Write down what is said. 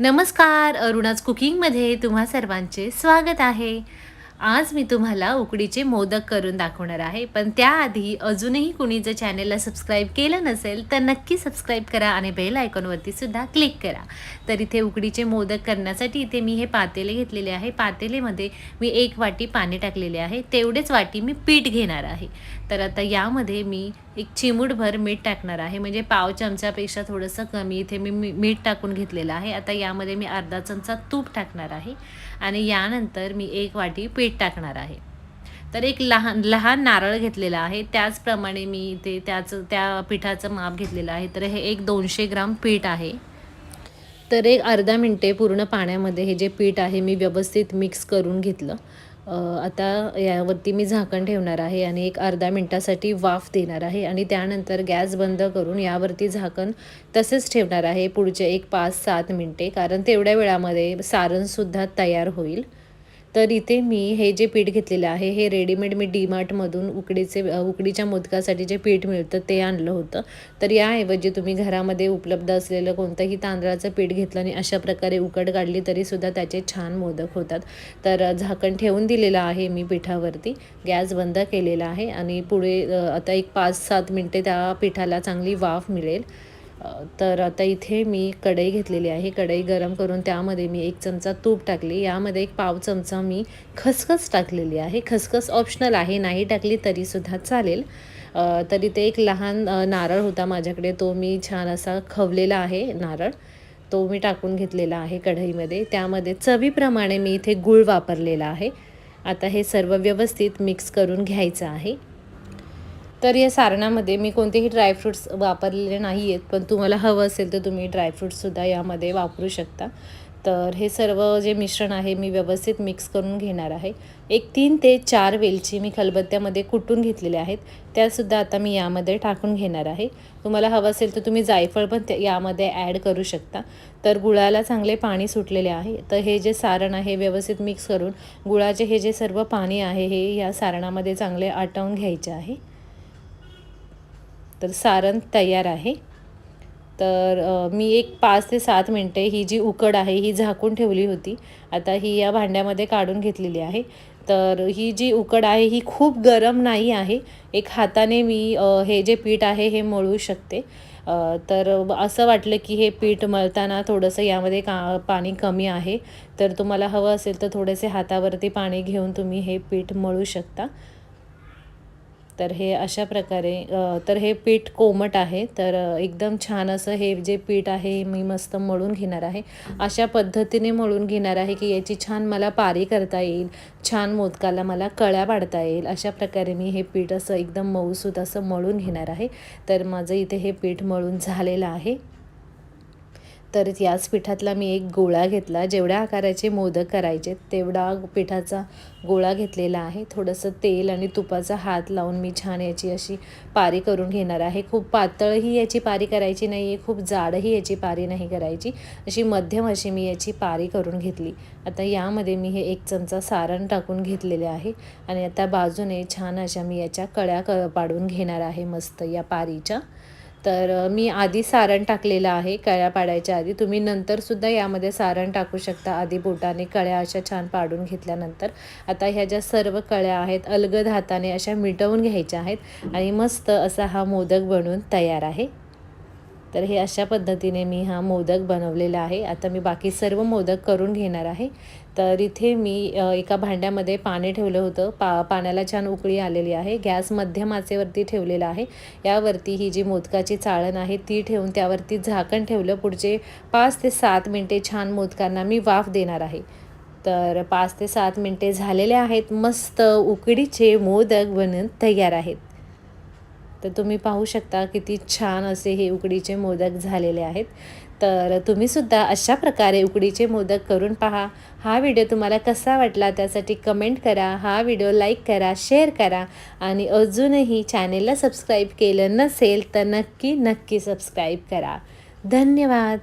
नमस्कार अरुणाज कुकिंगमध्ये तुम्हा सर्वांचे स्वागत आहे. आज मी तुम्हाला उकडीचे मोदक करून दाखवणार आहे पण त्याआधी अजूनही कुणी जर चॅनेलला सबस्क्राईब केलं नसेल तर नक्की सबस्क्राईब करा आणि बेल आयकॉनवरती सुद्धा क्लिक करा. तर इथे उकडीचे मोदक करण्यासाठी इथे मी हे पातेले घेतलेले आहे. पातेलेमध्ये मी एक वाटी पाणी टाकलेले आहे. तेवढेच वाटी मी पीठ घेणार आहे. तर आता यामध्ये मी एक चिमूटभर मीठ टाकणार आहे. म्हणजे पाव चमच्यापेक्षा थोडंसं कमी इथे मी मी- मीठ टाकून घेतलेलं आहे. आता यामध्ये मी अर्धा चमचा तूप टाकणार आहे. आणि यानंतर मी एक वाटी पीठ टाकणार आहे. तर एक लहान लहान नारळ घेतलेला आहे. त्याचप्रमाणे मी इथे त्याचं त्या पिठाचं माप घेतलेलं आहे. तर हे एक दोनशे ग्राम पीठ आहे. तर एक अर्धा मिनटे पूर्ण पाण्यामध्ये हे जे पीठ आहे मी व्यवस्थित मिक्स करून घेतलं. आता यावरती मी झाकण ठेवणार आहे आणि एक अर्धा मिनटासाठी वाफ देणार आहे आणि त्यानंतर गॅस बंद करून यावरती झाकण तसेच ठेवणार आहे पुढचे एक पाच सात मिनटे कारण तेवढ्या वेळामध्ये सारणसुद्धा तयार होईल. तर इथे मी हे जे पीठ घेतलेलं आहे हे रेडीमेड मी डीमार्टमधून उकडीचे उकडीच्या मोदकासाठी जे पीठ मिळतं ते आणलं होतं. तर याऐवजी तुम्ही घरामध्ये उपलब्ध असलेलं कोणतंही तांदळाचं पीठ घेतलं आणि अशा प्रकारे उकड काढली तरीसुद्धा त्याचे छान मोदक होतात. तर झाकण ठेवून दिलेलं आहे मी पिठावरती. गॅस बंद केलेला आहे आणि पुढे आता एक पाच सात मिनटे त्या पिठाला चांगली वाफ मिळेल. तर आता इथे मी कढई घेतलेली आहे. कढई गरम करून त्यामध्ये मी एक चमचा तूप टाकली. यामध्ये एक पाव चमचा मी खसखस टाकलेली आहे. खसखस ऑप्शनल आहे. नाही टाकली तरीसुद्धा चालेल. तरी ते एक लहान नारळ होता माझ्याकडे. तो मी छान असा खवलेला आहे नारळ. तो मी टाकून घेतलेला आहे कढईमध्ये. त्यामध्ये चवीप्रमाणे मी इथे गूळ वापरलेला आहे. आता हे सर्व व्यवस्थित मिक्स करून घ्यायचं आहे. तर या सारणामध्ये मी कोणतेही ड्रायफ्रूट्स वापरलेले नाही आहेत पण तुम्हाला हवं असेल तर तुम्ही ड्रायफ्रूट्ससुद्धा यामध्ये वापरू शकता. तर हे सर्व जे मिश्रण आहे मी व्यवस्थित मिक्स करून घेणार आहे. एक तीन ते चार वेलची मी खलबत्त्यामध्ये कुटून घेतलेल्या आहेत. त्यासुद्धा आता मी यामध्ये टाकून घेणार आहे. तुम्हाला हवं असेल तर तुम्ही जायफळ पण यामध्ये ॲड करू शकता. तर गुळाला चांगले पाणी सुटलेले आहे. तर हे जे सारण आहे व्यवस्थित मिक्स करून गुळाचे हे जे सर्व पाणी आहे हे या सारणामध्ये चांगले आटवून घ्यायचे आहे. तर सारण तयार आहे. तर मी एक पाच ते सात मिनटे ही जी उकड आहे ही झाकून ठेवली होती. आता ही या भांड्यामध्ये काढून घेतलेली आहे. तर ही जी उकड आहे ही खूप गरम नाही आहे. एक हाताने मी हे जे पीठ आहे हे मळू शकते. तर असं वाटलं की हे पीठ मळताना थोडंसं यामध्ये का पाणी कमी आहे. तर तुम्हाला हवं असेल तर थोडेसे हातावरती पाणी घेऊन तुम्ही हे पीठ मळू शकता. तर हे अशा प्रकारे तर हे पीठ कोमट आहे. तर एकदम छान असं हे जे पीठ आहे मी मस्त मळून घेणार आहे. अशा पद्धतीने मळून घेणार आहे की याची छान मला पारी करता येईल छान मोदकाला मला कळ्या पाडता येईल. अशा प्रकारे मी हे पीठ असं एकदम मऊसूत असं मळून घेणार आहे. तर माझं इथे हे पीठ मळून झालेलं आहे. तर याच पिठातला मी एक गोळा घेतला. जेवढ्या आकाराचे मोदक करायचे तेवढा पिठाचा गोळा घेतलेला आहे. थोडंसं तेल आणि तुपाचा हात लावून मी छान याची अशी पारी करून घेणार आहे. खूप पातळही याची पारी करायची नाही आहे खूप जाडही याची पारी नाही करायची. अशी मध्यम अशी मी याची पारी करून घेतली. आता यामध्ये मी हे एक चमचा सारण टाकून घेतलेले आहे आणि आता बाजूने छान अशा मी याच्या कळ्या क पाडून घेणार आहे मस्त या पारीच्या. तर मी आधी सारण टाकलेलं आहे कळ्या पाडायच्या आधी. तुम्ही नंतरसुद्धा यामध्ये सारण टाकू शकता. आधी बोटाने कळ्या अशा छान पाडून घेतल्यानंतर. आता ह्या ज्या सर्व कळ्या आहेत अलगद हाताने अशा मिटवून घ्यायच्या आहेत. आणि मस्त असा हा मोदक बनवून तयार आहे. तर हे अशा पद्धतीने मी हा मोदक बनवलेला आहे. आता मी बाकी सर्व मोदक करून घेणार आहे. तर इथे मी एका भांड्यामध्ये पाणी ठेवलं होतं. पा पाण्याला छान उकळी आलेली आहे. गॅस मध्यम आचेवरती ठेवलेला आहे. यावरती ही जी मोदकाची चाळण आहे ती ठेवून त्यावरती झाकण ठेवलं. पुढचे पाच ते सात मिनटे छान मोदकांना मी वाफ देणार आहे. तर पाच ते सात मिनटे झालेले आहेत. मस्त उकडीचे मोदक बनून तयार आहेत. तर तुम्ही पाहू शकता किती छान असे हे उकडीचे मोदक झालेले आहेत. तर तुम्हीसुद्धा अशा प्रकारे उकडीचे मोदक करून पहा. हा व्हिडिओ तुम्हाला कसा वाटला त्यासाठी कमेंट करा. हा व्हिडिओ लाईक करा शेअर करा आणि अजूनही चॅनेलला सबस्क्राईब केलं नसेल तर नक्की नक्की सबस्क्राईब करा. धन्यवाद.